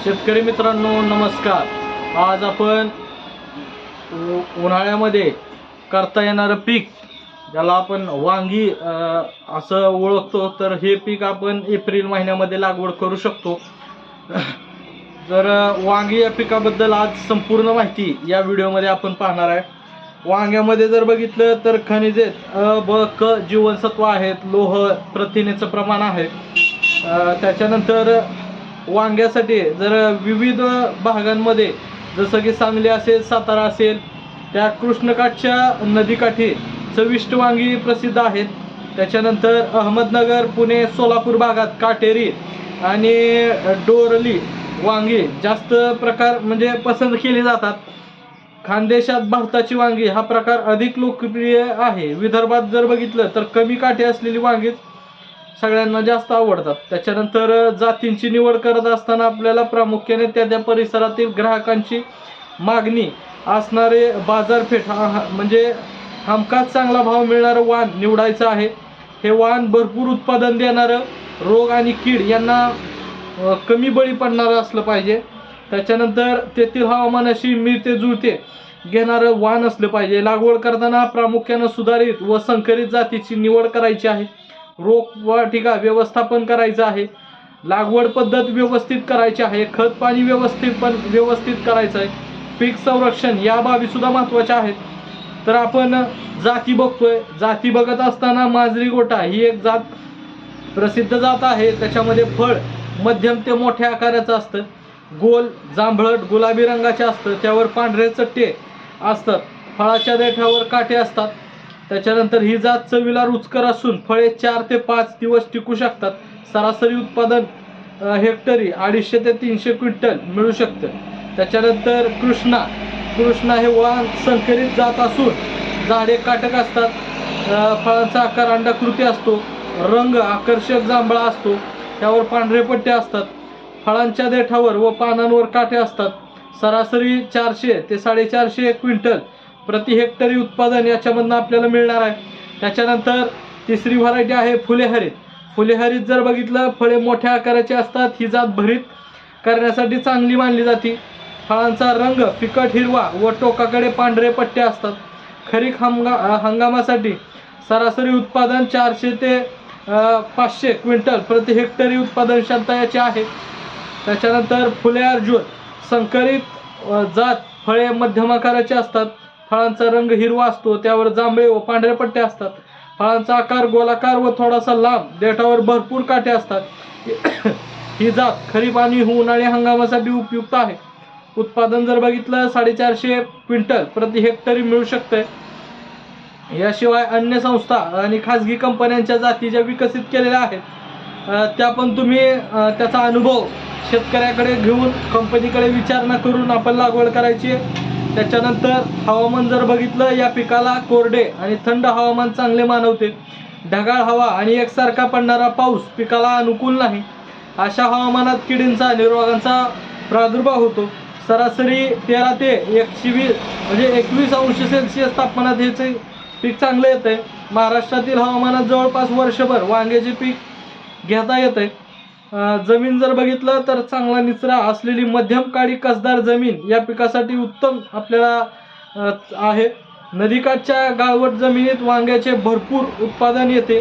शेतकरी मित्रांनो नमस्कार. आज आपण उन्हाळ्यामध्ये करता येणारं पीक ज्याला आपण वांगी असं ओळखतो तर हे पीक आपण एप्रिल महिन्यामध्ये लागवड करू शकतो. तर वांगी या पिकाबद्दल आज संपूर्ण माहिती या व्हिडिओमध्ये आपण पाहणार आहे. वांग्यामध्ये जर बघितलं तर खनिजे अ ब क जीवनसत्व आहेत लोह प्रथिनेचं प्रमाण आहे. त्याच्यानंतर वांग्यासाठी जर विविध भागांमध्ये जसं की सांगली असेल सातारा असेल त्या कृष्णकाठच्या नदीकाठी चविष्ट वांगी प्रसिद्ध आहेत. त्याच्यानंतर अहमदनगर पुणे सोलापूर भागात काटेरी आणि डोरली वांगी जास्त प्रकार म्हणजे पसंत केली जातात. खानदेशात भारताची वांगी हा प्रकार अधिक लोकप्रिय आहे. विदर्भात जर बघितलं तर कमी काठी असलेली वांगीच सगळ्यांना जास्त आवडतात. त्याच्यानंतर जातींची निवड करत असताना आपल्याला प्रामुख्याने त्या त्या परिसरातील ग्राहकांची मागणी असणारे बाजारपेठ हा- म्हणजे हमखास चांगला भाव मिळणारं वाण निवडायचं आहे. हे वाण भरपूर उत्पादन देणारं रोग आणि कीड यांना कमी बळी पडणारं असलं पाहिजे. त्याच्यानंतर तेथील हवामानाशी मिळते जुळते घेणारं वाण असलं पाहिजे. लागवड करताना प्रामुख्यानं सुधारित व संकरित जातीची निवड करायची आहे. रोग वाटिका व्यवस्थापन करायचं आहे. लागवड पद्धत व्यवस्थित करायची आहे. खत पाणी व्यवस्थित पण व्यवस्थित करायचं आहे. पीक संरक्षण या बाबी सुद्धा महत्त्वाच्या आहेत. तर आपण जाती बघतोय. जाती बघत असताना मांजरी गोटा ही एक जात प्रसिद्ध जात आहे. त्याच्यामध्ये फळ मध्यम ते मोठ्या आकाराचं असतं. गोल जांभळट गुलाबी रंगाचे असतं. त्यावर पांढरे चट्टे असतात. फळाच्या देठावर काटे असतात. त्याच्यानंतर ही जात चवीला रुचकर असून फळे चार ते पाच दिवस टिकू शकतात. सरासरी उत्पादन हेक्टरी अडीचशे ते तीनशे क्विंटल मिळू शकतं. त्याच्यानंतर कृष्णा कृष्णा हे वाहन संकरित जात असून झाडे काटक असतात. फळांचा आकार अंडाकृती असतो. रंग आकर्षक जांभळा असतो. त्यावर पांढरे पट्टे असतात. फळांच्या देठावर व पानांवर काटे असतात. सरासरी चारशे ते साडेचारशे क्विंटल प्रति हेक्टरी उत्पादन याच्यामधनं आपल्याला मिळणार आहे. त्याच्यानंतर तिसरी व्हरायटी आहे फुलेहरीत. फुलेहरीत जर बघितलं फळे मोठ्या आकाराची असतात ही जात भरीत करण्यासाठी चांगली मानली जाते. फळांचा रंग फिकट हिरवा व टोकाकडे पांढरे पट्टे असतात. खरीप हंगा हंगामासाठी सरासरी उत्पादन चारशे ते पाचशे क्विंटल प्रति हेक्टरी उत्पादन क्षमता याची आहे. त्याच्यानंतर फुले अर्जुन संकरित जात फळे मध्यम आकाराची असतात. फळांचा रंग हिरवा असतो त्यावर जांभळे व पांढरे पट्टे असतात. फळांचा आकार गोलाकार व थोडासा लांब देठावर भरपूर काटे असतात. ही जात खरीप आणि उन्हाळी हंगामासाठी उपयुक्त आहे. उत्पादन जर बघितलं साडेचारशे क्विंटल प्रति हेक्टरी मिळू शकते याशिवाय अन्य संस्था आणि खाजगी कंपन्यांच्या जाती ज्या विकसित केलेल्या आहेत त्या पण तुम्ही त्याचा अनुभव शेतकऱ्याकडे घेऊन कंपनीकडे विचारणा करून आपण लागवड करायची आहे. त्याच्यानंतर हवामान जर बघितलं या पिकाला कोरडे आणि थंड हवामान चांगले मानवते. ढगाळ हवा आणि एकसारखा पडणारा पाऊस पिकाला अनुकूल नाही. अशा हवामानात किडींचा निरोगांचा प्रादुर्भाव होतो. सरासरी तेरा ते एकशे वीस म्हणजे एकवीस अंश सेल्सिअस तापमानात ह्याचे पीक चांगलं येतं आहे महाराष्ट्रातील हवामानात जवळपास वर्षभर वांग्याचे पीक घेता येतं आहे जमीन जर बघितलं तर चांगला निचरा असलेली मध्यम काळी कसदार जमीन या पिकासाठी उत्तम आपल्याला आहे. नदीकाठच्या गाळवट जमिनीत वांग्याचे भरपूर उत्पादन येते.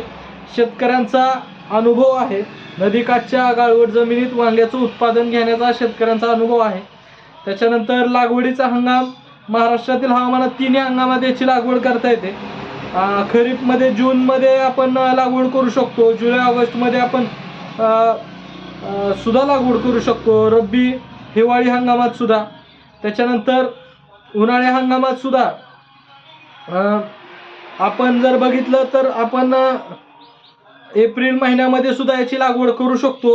शेतकऱ्यांचा अनुभव आहे. नदीकाठच्या गाळवट जमिनीत वांग्याचं उत्पादन घेण्याचा शेतकऱ्यांचा अनुभव आहे. त्याच्यानंतर लागवडीचा हंगाम. महाराष्ट्रातील हवामानात तिन्ही हंगामात याची लागवड करता येते. खरीपमध्ये जूनमध्ये आपण लागवड करू शकतो. जुलै ऑगस्टमध्ये आपण सुद्धा लागवड करू शकतो. रब्बी हिवाळी हंगामात सुद्धा त्याच्यानंतर उन्हाळी हंगामात सुद्धा आपण जर बघितलं तर आपण एप्रिल महिन्यामध्ये सुद्धा याची लागवड करू शकतो.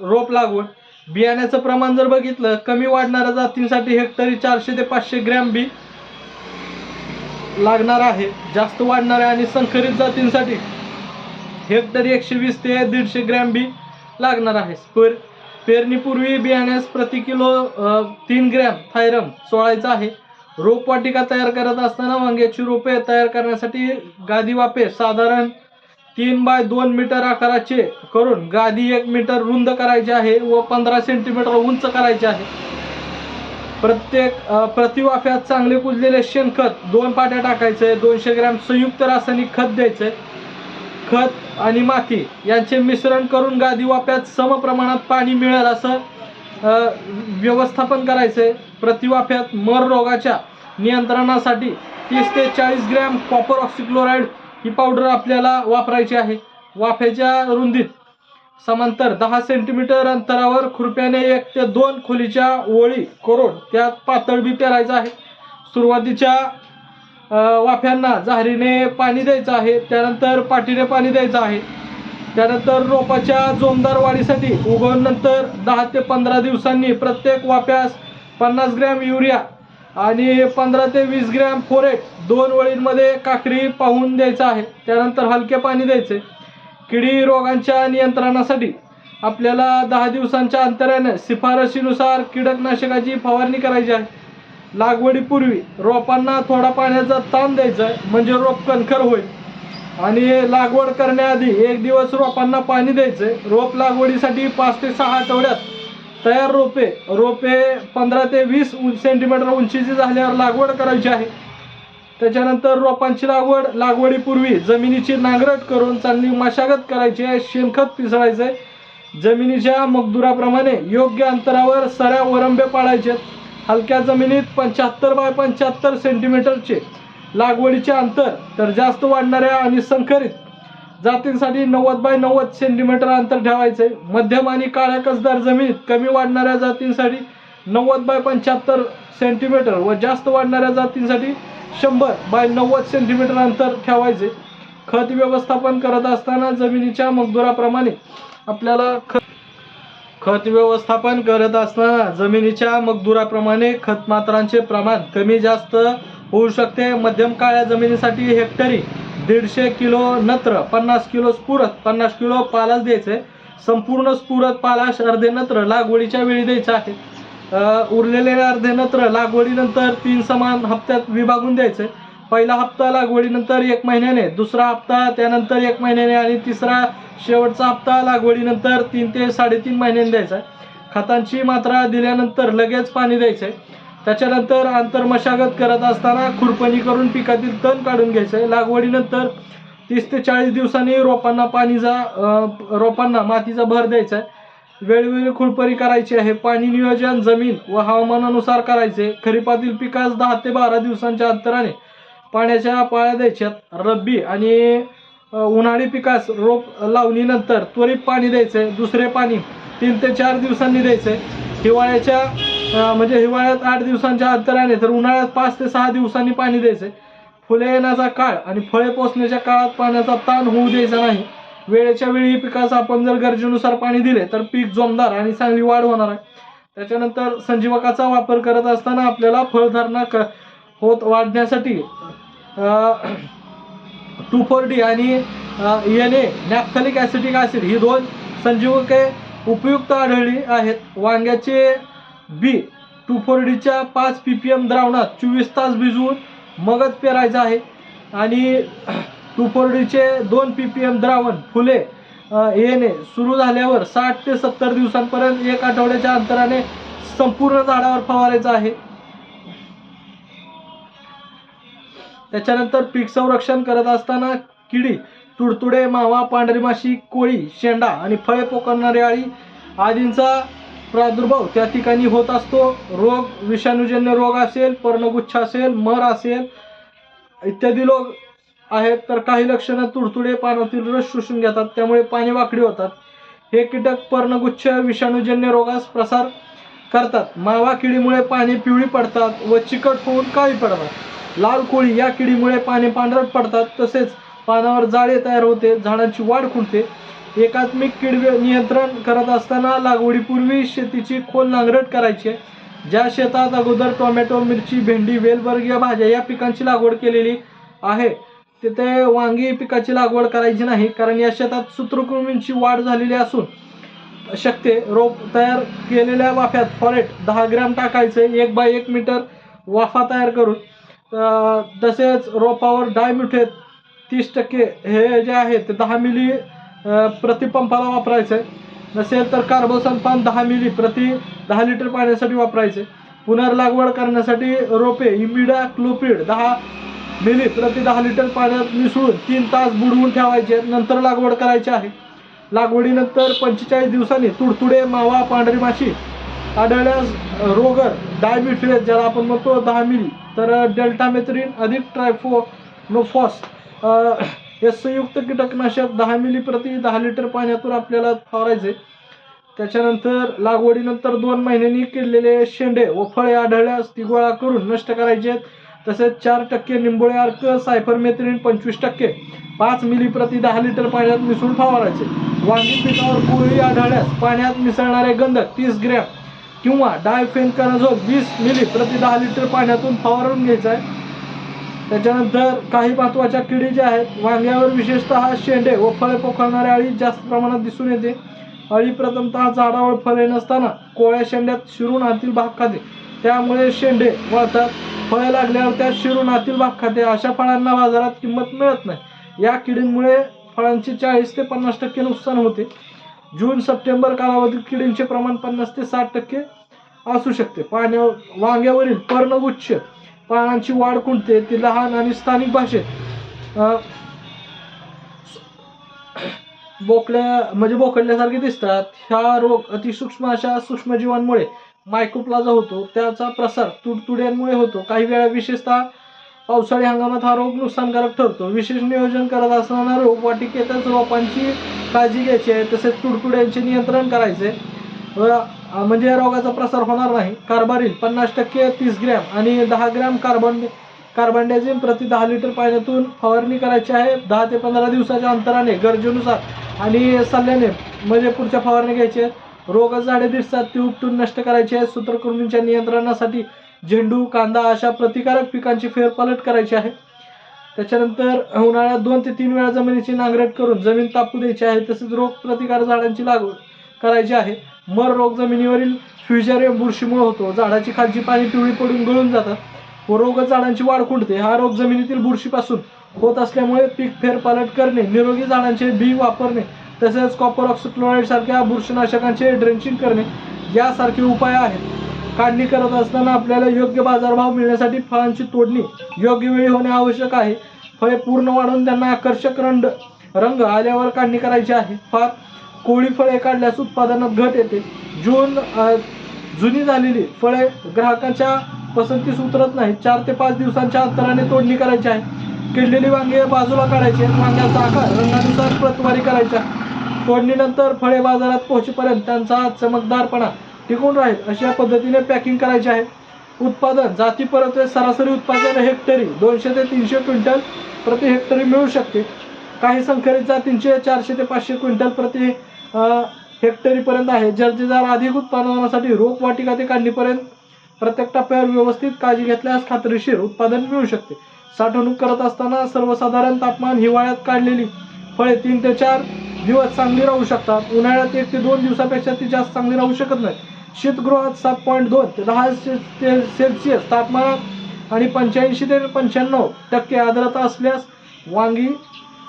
रोप लागवड. बियाण्याचं प्रमाण जर बघितलं कमी वाढणाऱ्या जातींसाठी हेक्टरी चारशे ते पाचशे ग्रॅम बी लागणार आहे. जास्त वाढणाऱ्या आणि संकरित जातींसाठी हेक्टरी एकशे वीस ते दीडशे ग्रॅम बी लागणार आहे. पर पेरणीपूर्वी बियाण्यास प्रति किलो तीन ग्रॅम थायरम सोळायचं आहे. रोपवाटिका तयार करत असताना वांग्याची रोपे तयार करण्यासाठी गादी वापे साधारण तीन बाय दोन मीटर आकाराचे करून गादी एक मीटर रुंद करायची आहे व पंधरा सेंटीमीटर उंच करायचे आहे. प्रत्येक प्रतिवाफ्यात चांगले कुजलेले शेणखत दोन पाट्या आहे दोनशे ग्रॅम संयुक्त रासायनिक खत द्यायचं. आहे खत आणि माती यांचे मिश्रण करून गादी वाफ्यात समप्रमाणात पाणी मिळेल असं व्यवस्थापन व्यवस्थापन करायचे प्रतिवाफ्यात मर रोगाच्या नियंत्रणासाठी तीस ते चाळीस ग्रॅम कॉपर ऑक्सिक्लोराईड ही पावडर आपल्याला वापरायची आहे. वाफ्याच्या रुंदीत समांतर दहा सेंटीमीटर अंतरावर खुरप्याने एक ते दोन खोलीच्या ओळी करून त्यात पातळ बी पेरायचं आहे. सुरुवातीच्या वाफ्यांना जहारीने पाणी द्यायचं आहे त्यानंतर पाठीने पाणी द्यायचं आहे. त्यानंतर रोपाच्या जोमदार वाढीसाठी उगवल्यानंतर दहा ते पंधरा दिवसांनी प्रत्येक वाफ्यास पन्नास ग्रॅम युरिया आणि पंधरा ते वीस ग्रॅम फोरेट दोन वळींमध्ये काकरी पाहून द्यायचं आहे. त्यानंतर हलके पाणी द्यायचे. किडी रोगांच्या नियंत्रणासाठी आपल्याला दहा दिवसांच्या अंतराने शिफारशीनुसार कीटकनाशकाची फवारणी करायची आहे. लागवडीपूर्वी रोपांना थोडा पाण्याचा ताण द्यायचा आहे म्हणजे रोप कणखर होईल. आणि लागवड करण्याआधी एक दिवस रोपांना पाणी द्यायचं आहे. रोप लागवडीसाठी पाच ते सहा आठवड्यात तयार रोपे रोपे पंधरा ते वीस सेंटीमीटर उंचीची झाल्यावर लागवड करायची आहे. त्याच्यानंतर रोपांची लागवड लागवडीपूर्वी जमिनीची नांगरट करून चांगली मशागत करायची आहे शेणखत पिसळायचं आहे जमिनीच्या मगदुराप्रमाणे योग्य अंतरावर सऱ्या वरंबे पाडायचे हलक्या जमिनीत पंच्याहत्तर बाय पंच्याहत्तर सेंटीमीटरचे लागवडीचे अंतर तर जास्त वाढणाऱ्या आणि संकरित जातींसाठी नव्वद बाय नव्वद सेंटीमीटर अंतर ठेवायचे. मध्यम आणि काळ्या कसदार जमिनीत कमी वाढणाऱ्या जातींसाठी नव्वद बाय पंच्याहत्तर सेंटीमीटर व जास्त वाढणाऱ्या जातींसाठी शंभर बाय नव्वद सेंटीमीटर अंतर ठेवायचे. खत व्यवस्थापन करत असताना जमिनीच्या मजदुराप्रमाणे आपल्याला खत खत व्यवस्थापन करत असताना जमिनीच्या मगदुराप्रमाणे खत मात्रांचे प्रमाण कमी जास्त होऊ शकते. मध्यम काळ्या जमिनीसाठी हेक्टरी दीडशे किलो नत्र पन्नास किलो स्फुरत पन्नास किलो पालाश द्यायचे. संपूर्ण स्फुरत पालाश अर्धे नत्र लागवडीच्या वेळी द्यायचं आहे. उरलेले अर्धे नत्र लागवडीनंतर तीन समान हप्त्यात विभागून द्यायचे. पहिला हप्ता लागवडीनंतर एक महिन्याने दुसरा हप्ता त्यानंतर एक महिन्याने आणि तिसरा शेवटचा हप्ता लागवडीनंतर तीन ते साडेतीन महिन्याने द्यायचा आहे. खतांची मात्रा दिल्यानंतर लगेच पाणी द्यायचं आहे त्याच्यानंतर आंतरमशागत करत असताना खुरपणी करून पिकातील तण काढून घ्यायचं आहे लागवडीनंतर तीस ते चाळीस दिवसांनी रोपांना पाणीचा रोपांना मातीचा भर द्यायचा आहे. वेळोवेळी खुरपणी करायची आहे. पाणी नियोजन जमीन व हवामानानुसार करायचे. खरीपातील पिकास दहा ते बारा दिवसांच्या अंतराने पाण्याच्या पाळ्या द्यायच्यात. रब्बी आणि उन्हाळी पिकास रोप लावणीनंतर त्वरित पाणी द्यायचे दुसरे पाणी तीन ते चार दिवसांनी द्यायचे हिवाळ्याच्या म्हणजे हिवाळ्यात आठ दिवसांच्या अंतराने तर उन्हाळ्यात पाच ते सहा दिवसांनी पाणी द्यायचे फुले येण्याचा काळ आणि फळे पोचण्याच्या काळात पाण्याचा ताण होऊ द्यायचा नाही. वेळेच्या वेळी पिकास आपण जर गरजेनुसार पाणी दिले तर पीक जोमदार आणि चांगली वाढ होणार आहे. त्याच्यानंतर संजीवकाचा वापर करत असताना आपल्याला फळधारणा क होत वाढण्यासाठी टू फोर डी आणि N A naphthalic acetic acid ही दोन संजीवके उपयुक्त आढळली आहेत. वांग्याचे बी टू फोर डीच्या पाच पी पी एम द्रावणात चोवीस तास भिजवून मगच पेरायचं आहे. आणि टू फोर डीचे दोन पी पी एम द्रावण फुले येणे सुरू झाल्यावर साठ ते सत्तर दिवसांपर्यंत एक आठवड्याच्या अंतराने संपूर्ण झाडावर फवारायचं आहे. त्याच्यानंतर पीक संरक्षण करत असताना किडी तुडतुडे मावा पांढरी माशी कोळी शेंडा आणि फळे पोकरणारी आळी आदींचा प्रादुर्भाव त्या ठिकाणी होत असतो. रोग विषाणूजन्य रोग असेल पर्णगुच्छ असेल मर असेल इत्यादी रोग आहेत. तर काही लक्षणं तुडतुडे पानातील रस शोषून घेतात त्यामुळे पाणी वाकडी होतात. हे कीटक पर्णगुच्छ विषाणूजन्य रोगास प्रसार करतात. मावा किडीमुळे पाणी पिवळी पडतात व चिकट होऊन काळी पडतात. लाल कोळी या किडीमुळे पाने पांढरट पडतात. तसेच पानावर जाळे तयार होते. झाडांची वाढ खुलते. एकात्मिक कीड नियंत्रण करत असताना लागवडीपूर्वी शेतीची खोल नांगरट करायची. आहे ज्या शेतात अगोदर टोमॅटो मिरची भेंडी वेलवर्गीय भाज्या या पिकांची लागवड केलेली आहे तिथे वांगी पिकाची लागवड करायची नाही कारण या शेतात सूत्रकृमींची वाढ झालेली असून शकते. रोप तयार केलेल्या वाफ्यात फॉरेट दहा ग्रॅम टाकायचे. एक बाय एक मीटर वाफा तयार करून तसेच रोपावर डायम्युटेट तीस टक्के हे जे आहे ते दहा मिली प्रतिपंपाला प्रति पंपाला वापरायचं. आहे नसेल तर कार्बोसल्फान दहा मिली प्रति दहा लिटर पाण्यासाठी वापरायचे. पुनर्लागवड करण्यासाठी रोपे इमिडा क्लोपिड दहा मिली प्रति दहा लिटर पाण्यात मिसळून तीन तास बुडवून ठेवायचे नंतर लागवड करायची आहे. लागवडीनंतर पंचेचाळीस दिवसांनी तुडतुडे मावा पांढरी माशी आढळल्यास रोगर डायमिफ्रेस ज्याला आपण म्हणतो दहा मिली तर डेल्टामेथ्रिन अधिक ट्रायफो नोफॉस हे संयुक्त कीटकनाशक दहा मिली प्रति दहा लिटर पाण्यातून आपल्याला फवारायचे. त्याच्यानंतर लागवडीनंतर दोन महिन्यांनी केलेले शेंडे व फळे आढळल्यास ती गोळा करून नष्ट करायचे आहेत. तसेच चार टक्के निंबोळे अर्क सायफरमेथ्रिन पंचवीस टक्के पाच मिली प्रति दहा लिटर पाण्यात मिसळून फवारायचे. वांगी पिकावर कोळी आढळल्यास पाण्यात मिसळणारे गंधक तीस ग्रॅम किंवा डायफेनकानाझोल वीस मिली प्रति दहा लिटर पाण्यातून फवारून घ्यायचा आहे. त्याच्यानंतर काही महत्त्वाच्या किडी ज्या आहेत वांग्यावर विशेषतः शेंडे व फळे पोखळणाऱ्या अळी जास्त प्रमाणात दिसून येते. अळी प्रथमतः झाडावर फळे नसताना कोळ्या शेंड्यात शिरून आतील भाग खाते. त्यामुळे शेंडे वळतात. फळे लागल्यावर त्यात शिरून आतील भाग खाते. अशा फळांना बाजारात किंमत मिळत नाही. या किडींमुळे फळांचे चाळीस ते पन्नास टक्के नुकसान होते. जून सप्टेंबर कालावधीत किडींचे प्रमाण पन्नास ते साठ टक्के असू शकते. पाण्या वांग्यावरील पर्णगुच्छ पानांची वाढ खुंटते ती लहान आणि स्थानिक भाषेत बोकड्या म्हणजे बोकडल्यासारखे दिसतात. ह्या रोग अतिसूक्ष्म अशा सूक्ष्मजीवांमुळे मायक्रोप्लाझा होतो. त्याचा प्रसार तुडतुड्यांमुळे होतो. काही वेळा विशेषतः पावसाळी हंगामात हा रोग नुकसानकारक ठरतो. विशेष नियोजन करत असताना रोपवाटिकेतच रोपांची काळजी घ्यायची आहे तसेच तुडतुड्यांचे नियंत्रण करायचे. म्हणजे या रोगाचा प्रसार होणार नाही. कार्बारील पन्नास टक्के तीस ग्रॅम आणि दहा ग्रॅम कार्बन कार्बनडायझिम प्रति दहा लिटर पाण्यातून फवारणी करायची आहे. दहा ते पंधरा दिवसाच्या अंतराने गरजेनुसार आणि सल्ल्याने म्हणजे पुढच्या फवारणी घ्यायची आहे. रोग झाडे दिसतात ती उपटून नष्ट करायची आहे. सूत्रकृमींच्या नियंत्रणासाठी झेंडू कांदा अशा प्रतिकारक पिकांची फेरपालट करायची आहे. त्याच्यानंतर उन्हाळ्यात दोन ते तीन वेळा जमिनीची नांगरट करून जमीन तापू द्यायची आहे तसेच रोग प्रतिकार झाडांची लागवड करायची आहे. मर रोग जमिनीवरील फ्युजरियम बुरशीमुळे होतो. झाडाची खालची पाणी पिवळी पडून गळून जातात व रोग झाडांची वाढ खुंटते. हा रोग जमिनीतील बुरशीपासून होत असल्यामुळे पीक फेरपालट करणे निरोगी झाडांचे बी वापरणे तसेच कॉपर ऑक्सिक्लोराईड सारख्या बुरशीनाशकांचे ड्रेंचिंग करणे यासारखे उपाय आहेत. काढणी करत असताना आपल्याला योग्य बाजारभाव मिळण्यासाठी फळांची तोडणी योग्य वेळी होणे आवश्यक आहे. फळे पूर्ण वाढून त्यांना आकर्षक रंग रंग आल्यावर काढणी करायची आहे. फार कोळी फळे काढल्यास उत्पादनात घट येते. जून जुनी झालेली फळे ग्राहकांच्या पसंतीस उतरत नाही चार ते पाच दिवसांच्या अंतराने तोडणी करायची आहे. किडलेली वांगे बाजूला काढायची वांग्याचा आकार रंगानुसार प्रतवारी करायच्या तोडणीनंतर फळे बाजारात पोहोचेपर्यंत त्यांचा चमकदारपणा टिकून राहील. अशा पद्धतीने पॅकिंग करायचे आहे. उत्पादन जाती परत सरासरी उत्पादन हेक्टरी दोनशे ते तीनशे क्विंटल प्रति हेक्टरी मिळू शकते. काही संकरित जातींचे चारशे ते पाचशे क्विंटल प्रति हेक्टरीपर्यंत आहे. जर्जेदार अधिक उत्पादनासाठी रोप वाटिका ते काढणीपर्यंत प्रत्येक टप्प्यावर व्यवस्थित काळजी घेतल्यास खात्रीशीर उत्पादन मिळू शकते. साठवणूक करत असताना सर्वसाधारण तापमान हिवाळ्यात काढलेली फळे तीन ते चार दिवस चांगली राहू शकतात. उन्हाळ्यात एक ते दोन दिवसापेक्षा ती जास्त चांगली राहू शकत नाही शीतगृहात सात पॉईंट दोन ते दहा ते सेल्सिअस तापमानात आणि पंच्याऐंशी ते पंच्याण्णव टक्के आर्द्रता असल्यास वांगी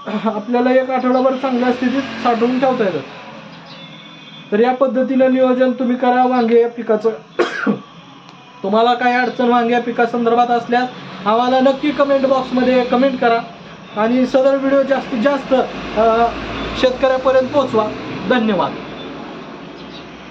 आपल्याला एक आठवडाभर चांगल्या स्थितीत साठवून ठेवता येतात तर या पद्धतीनं नियोजन तुम्ही करा वांगे या पिकाचं. तुम्हाला काही अडचण वांगे या पिकासंदर्भात असल्यास आम्हाला नक्की कमेंट बॉक्समध्ये कमेंट करा आणि सदर व्हिडिओ जास्तीत जास्त शेतकऱ्यापर्यंत पोचवा धन्यवाद.